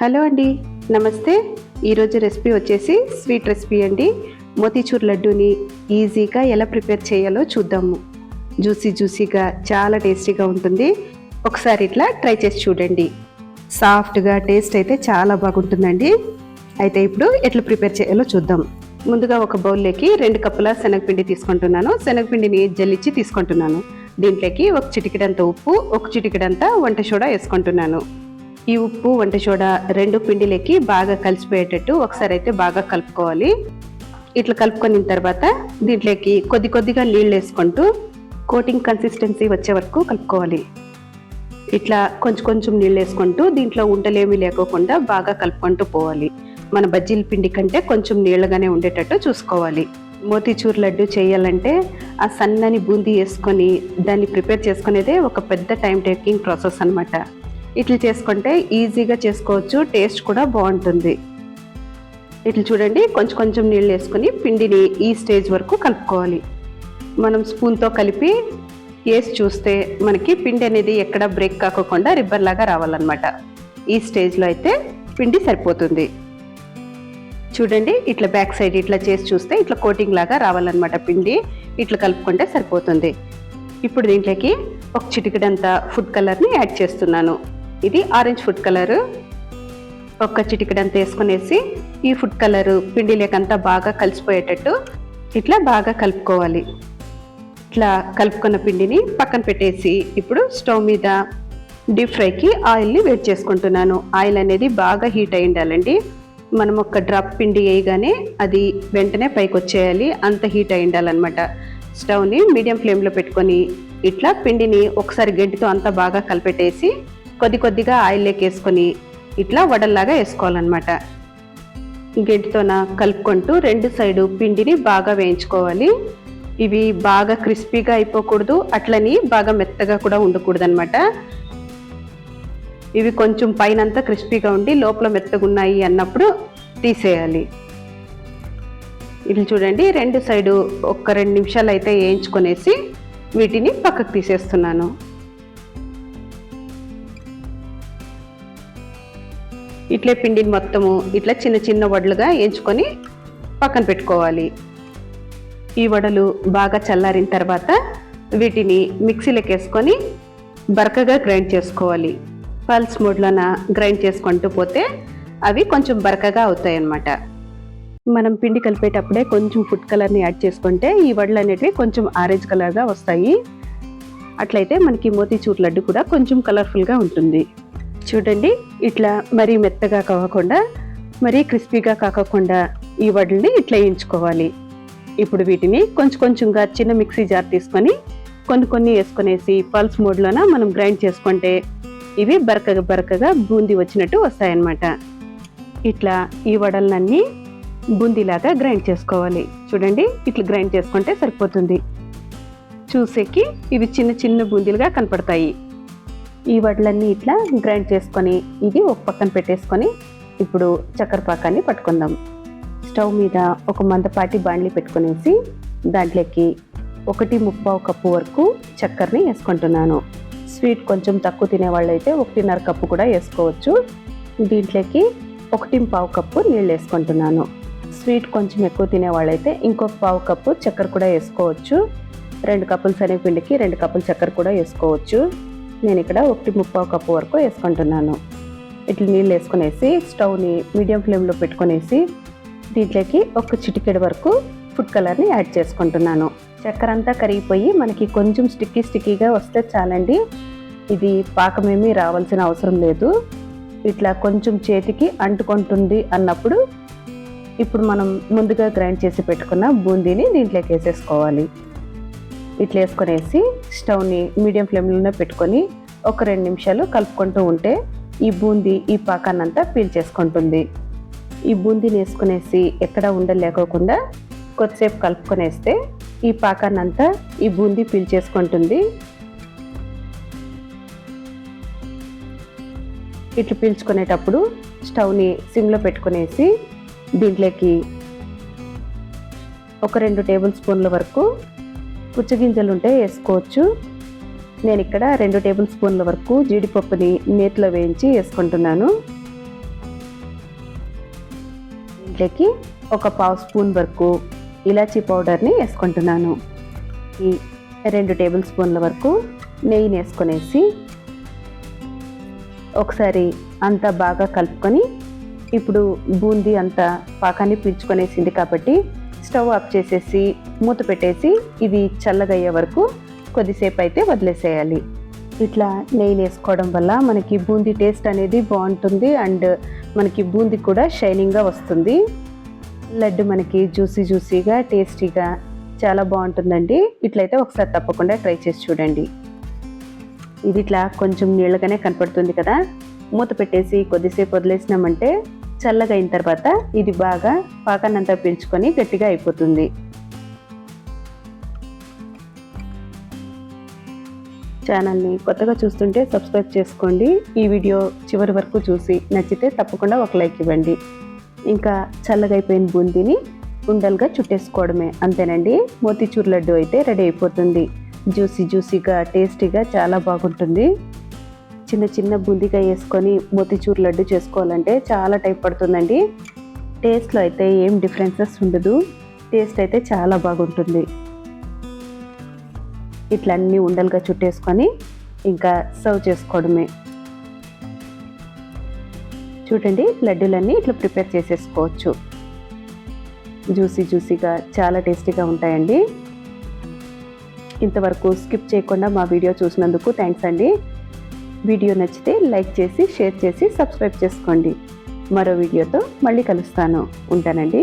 Hello అండి నమస్తే. ఈరోజు రెసిపీ వచ్చేసి స్వీట్ రెసిపీ అండి. మోతీచూర్ లడ్డూని ఈజీగా ఎలా ప్రిపేర్ చేయాలో చూద్దాము. జ్యూసీ జ్యూసీగా చాలా టేస్టీగా ఉంటుంది. ఒకసారి ఇట్లా ట్రై చేసి చూడండి. సాఫ్ట్గా టేస్ట్ అయితే చాలా బాగుంటుందండి. అయితే ఇప్పుడు ఎట్లా ప్రిపేర్ చేయాలో చూద్దాం. ముందుగా ఒక బౌల్లోకి రెండు కప్పుల శనగపిండి తీసుకుంటున్నాను. శనగపిండిని జల్లిచ్చి తీసుకుంటున్నాను. దీంట్లోకి ఒక చిటికెడంత ఉప్పు ఒక చిటికెడంత వంట సోడా వేసుకుంటున్నాను. ఈ ఉప్పు వంట చూడ రెండు పిండిలకి బాగా కలిసిపోయేటట్టు ఒకసారి అయితే బాగా కలుపుకోవాలి. ఇట్లా కలుపుకొని తర్వాత దీంట్లోకి కొద్ది కొద్దిగా నీళ్ళు వేసుకుంటూ కోటింగ్ కన్సిస్టెన్సీ వచ్చే వరకు కలుపుకోవాలి. ఇట్లా కొంచెం కొంచెం నీళ్ళు వేసుకుంటూ దీంట్లో ఉండలేమి లేకోకుండా బాగా కలుపుకుంటూ పోవాలి. మన బజ్జీల పిండి కంటే కొంచెం నీళ్ళగానే ఉండేటట్టు చూసుకోవాలి. మోతీచూర్ లడ్డు చేయాలంటే ఆ సన్నని బూందీ వేసుకొని దాన్ని ప్రిపేర్ చేసుకునేదే ఒక పెద్ద టైం టేకింగ్ ప్రాసెస్ అనమాట ఇట్లా చేసుకుంటే ఈజీగా చేసుకోవచ్చు టేస్ట్ కూడా బాగుంటుంది. ఇట్లా చూడండి కొంచెం కొంచెం నీళ్ళు వేసుకొని పిండిని ఈ స్టేజ్ వరకు కలుపుకోవాలి. మనం స్పూన్తో కలిపి వేసి చూస్తే మనకి పిండి అనేది ఎక్కడ బ్రేక్ కాకోకుండా రిబ్బర్ లాగా రావాలన్నమాట. ఈ స్టేజ్లో అయితే పిండి సరిపోతుంది. చూడండి ఇట్లా బ్యాక్ సైడ్ ఇట్లా చేసి చూస్తే ఇట్లా కోటింగ్ లాగా రావాలన్నమాట పిండి. ఇట్లా కలుపుకుంటే సరిపోతుంది. ఇప్పుడు దీంట్లోకి ఒక చిటికడంత ఫుడ్ కలర్ని యాడ్ చేస్తున్నాను. ఇది ఆరెంజ్ ఫుడ్ కలర్. ఒక్క చిటికడంతా వేసుకునేసి ఈ ఫుడ్ కలర్ పిండి లేకంతా బాగా కలిసిపోయేటట్టు ఇట్లా బాగా కలుపుకోవాలి. ఇట్లా కలుపుకున్న పిండిని పక్కన పెట్టేసి ఇప్పుడు స్టవ్ మీద డీప్ ఫ్రైకి ఆయిల్ని వేడి చేసుకుంటున్నాను. ఆయిల్ అనేది బాగా హీట్ అయి ఉండాలండి. మనం ఒక డ్రాప్ పిండి వేయగానే అది వెంటనే పైకి వచ్చేయాలి. అంత హీట్ అయి ఉండాలన్నమాట. స్టవ్ని మీడియం ఫ్లేమ్లో పెట్టుకొని ఇట్లా పిండిని ఒకసారి గడ్డితో అంతా బాగా కలిపెట్టేసి కొద్ది కొద్దిగా ఆయిల్ వేసుకొని ఇట్లా వడల్లాగా వేసుకోవాలన్నమాట. గెంటితోన కలుపుకుంటూ రెండు సైడు పిండిని బాగా వేయించుకోవాలి. ఇవి బాగా క్రిస్పీగా అయిపోకూడదు అట్లని బాగా మెత్తగా కూడా ఉండకూడదు అనమాట ఇవి కొంచెం పైనంతా క్రిస్పీగా ఉండి లోపల మెత్తగా ఉన్నాయి అన్నప్పుడు తీసేయాలి. ఇట్లా చూడండి రెండు సైడు ఒక్క రెండు నిమిషాలు అయితే వేయించుకొనేసి వీటిని పక్కకు తీసేస్తున్నాను. ఇట్లే పిండిని మొత్తము ఇట్లా చిన్న చిన్న వడలుగా వేయించుకొని పక్కన పెట్టుకోవాలి. ఈ వడలు బాగా చల్లారిన తర్వాత వీటిని మిక్సీలోకి వేసుకొని బరకగా గ్రైండ్ చేసుకోవాలి. పల్స్ మూడ్లోన గ్రైండ్ చేసుకుంటూ పోతే అవి కొంచెం బరకగా అవుతాయి అన్నమాట మనం పిండి కలిపేటప్పుడే కొంచెం ఫుడ్ కలర్ని యాడ్ చేసుకుంటే ఈ వడలు అనేటివి కొంచెం ఆరెంజ్ కలర్గా వస్తాయి. అట్లయితే మనకి మోతీచూర్ లడ్డు కూడా కొంచెం కలర్ఫుల్గా ఉంటుంది. చూడండి. ఇట్లా మరీ మెత్తగా కాకుండా మరీ క్రిస్పీగా కాకుండా ఈ వడల్ని ఇట్లా వేయించుకోవాలి. ఇప్పుడు వీటిని కొంచెం కొంచెంగా చిన్న మిక్సీ జార్ తీసుకొని కొన్ని కొన్ని వేసుకునేసి పల్స్ మోడ్లోన మనం గ్రైండ్ చేసుకుంటే ఇవి బరకగా బరకగా బూందీ వచ్చినట్టు వస్తాయన్నమాట. ఇట్లా ఈ వడలన్నీ బూందీలాగా గ్రైండ్ చేసుకోవాలి. చూడండి ఇట్లా గ్రైండ్ చేసుకుంటే సరిపోతుంది. చూసేకి ఇవి చిన్న చిన్న బూందీలుగా కనపడతాయి. ఈ వడ్లన్నీ ఇట్లా గ్రైండ్ చేసుకొని ఇది ఒక పక్కన పెట్టేసుకొని ఇప్పుడు చక్కెర పాకాన్ని పట్టుకుందాం. స్టవ్ మీద ఒక మందపాటి బాండ్లీ పెట్టుకునేసి దాంట్లోకి ఒకటి ముప్పావు కప్పు వరకు చక్కెరని వేసుకుంటున్నాను. స్వీట్ కొంచెం తక్కువ తినే వాళ్ళైతే ఒకటిన్నర కప్పు కూడా వేసుకోవచ్చు. దీంట్లోకి ఒకటి పావు కప్పు నీళ్ళు వేసుకుంటున్నాను. స్వీట్ కొంచెం ఎక్కువ తినే వాళ్ళైతే ఇంకొక పావు కప్పు చక్కెర కూడా వేసుకోవచ్చు. రెండు కప్పులు శనగపిండికి రెండు కప్పులు చక్కెర కూడా వేసుకోవచ్చు. నేను ఇక్కడ ఒకటి ముప్పావు కప్పు వరకు వేసుకుంటున్నాను. ఇట్లా నీళ్ళు వేసుకునేసి స్టవ్ని మీడియం ఫ్లేమ్లో పెట్టుకునేసి దీంట్లోకి ఒక చిటికెడు వరకు ఫుడ్ కలర్ని యాడ్ చేసుకుంటున్నాను. చక్కెర అంతా కరిగిపోయి మనకి కొంచెం స్టిక్కీ స్టిక్కీగా వస్తే చాలండి. ఇది పాకమేమీ రావాల్సిన అవసరం లేదు. ఇట్లా కొంచెం చేతికి అంటుకుంటుంది అన్నప్పుడు ఇప్పుడు మనం ముందుగా గ్రైండ్ చేసి పెట్టుకున్న బూందీని దీంట్లోకి వేసేసుకోవాలి. ఇట్లా వేసుకొనేసి స్టవ్ని మీడియం ఫ్లేమ్లోనే పెట్టుకొని ఒక రెండు నిమిషాలు కలుపుకుంటూ ఉంటే ఈ బూందీ ఈ పాకాన్నంతా పీల్చేసుకుంటుంది ఈ బూందీని వేసుకునేసి ఎక్కడ ఉండలేకోకుండా కొద్దిసేపు కలుపుకొనేస్తే ఈ పాకాన్నంతా ఈ బూందీ పీల్చేసుకుంటుంది ఇట్లా పీల్చుకునేటప్పుడు స్టవ్ని సిమ్లో పెట్టుకునేసి దీంట్లోకి ఒక రెండు టేబుల్ స్పూన్ల వరకు పుచ్చగింజలు ఉంటే వేసుకోవచ్చు. నేను ఇక్కడ రెండు టేబుల్ స్పూన్ల వరకు జీడిపప్పుని నీటిలో వేయించి వేసుకుంటున్నాను. దీంట్లోకి ఒక పావు స్పూన్ వరకు ఇలాచీ పౌడర్ని వేసుకుంటున్నాను. ఈ రెండు టేబుల్ స్పూన్ల వరకు నెయ్యిని వేసుకొనేసి ఒకసారి అంతా బాగా కలుపుకొని ఇప్పుడు బూందీ అంతా పాకాన్ని పీల్చుకొనేసింది కాబట్టి స్టవ్ ఆఫ్ చేసేసి మూత పెట్టేసి ఇది చల్లగయ్యే వరకు కొద్దిసేపు అయితే వదిలేసేయాలి. ఇట్లా నెయ్యి వేసుకోవడం వల్ల మనకి బూందీ టేస్ట్ అనేది బాగుంటుంది అండ్ మనకి బూందీ కూడా షైనింగ్గా వస్తుంది. లడ్డు మనకి జ్యూసీ జ్యూసీగా టేస్టీగా చాలా బాగుంటుందండి. ఇట్లయితే ఒకసారి తప్పకుండా ట్రై చేసి చూడండి. ఇది ఇట్లా కొంచెం నీళ్ళగానే కనపడుతుంది కదా. మూత పెట్టేసి కొద్దిసేపు వదిలేసినామంటే చల్లగా అయిన తర్వాత ఇది బాగా పాకాన్నంతా పెంచుకొని గట్టిగా అయిపోతుంది. ఛానల్ని కొత్తగా చూస్తుంటే సబ్స్క్రైబ్ చేసుకోండి. ఈ వీడియో చివరి వరకు చూసి నచ్చితే తప్పకుండా ఒక లైక్ ఇవ్వండి. ఇంకా చల్లగా అయిపోయిన బూందీని ఉండలుగా చుట్టేసుకోవడమే అంతేనండి. మోతీచూర్ లడ్డు అయితే రెడీ అయిపోతుంది. జ్యూసీ జ్యూసీగా టేస్టీగా చాలా బాగుంటుంది. చిన్న చిన్న బూందిగా వేసుకొని మోతిచూర్ లడ్డు చేసుకోవాలంటే చాలా టైం పడుతుందండి. టేస్ట్లో అయితే ఏం డిఫరెన్సెస్ ఉండదు. టేస్ట్ అయితే చాలా బాగుంటుంది. ఇట్లా అన్నీ ఉండలుగా చుట్టేసుకొని ఇంకా సర్వ్ చేసుకోవడమే. చూడండి లడ్డూలన్నీ ఇట్లా ప్రిపేర్ చేసేసుకోవచ్చు. జ్యూసీ జ్యూసీగా చాలా టేస్టీగా ఉంటాయండి. ఇంతవరకు స్కిప్ చేయకుండా మా వీడియో చూసినందుకు థ్యాంక్స్ అండి. వీడియో నచ్చితే లైక్ చేసి షేర్ చేసి సబ్స్క్రైబ్ చేసుకోండి. మరో వీడియోతో మళ్ళీ కలుస్తాను. ఉంటానండి.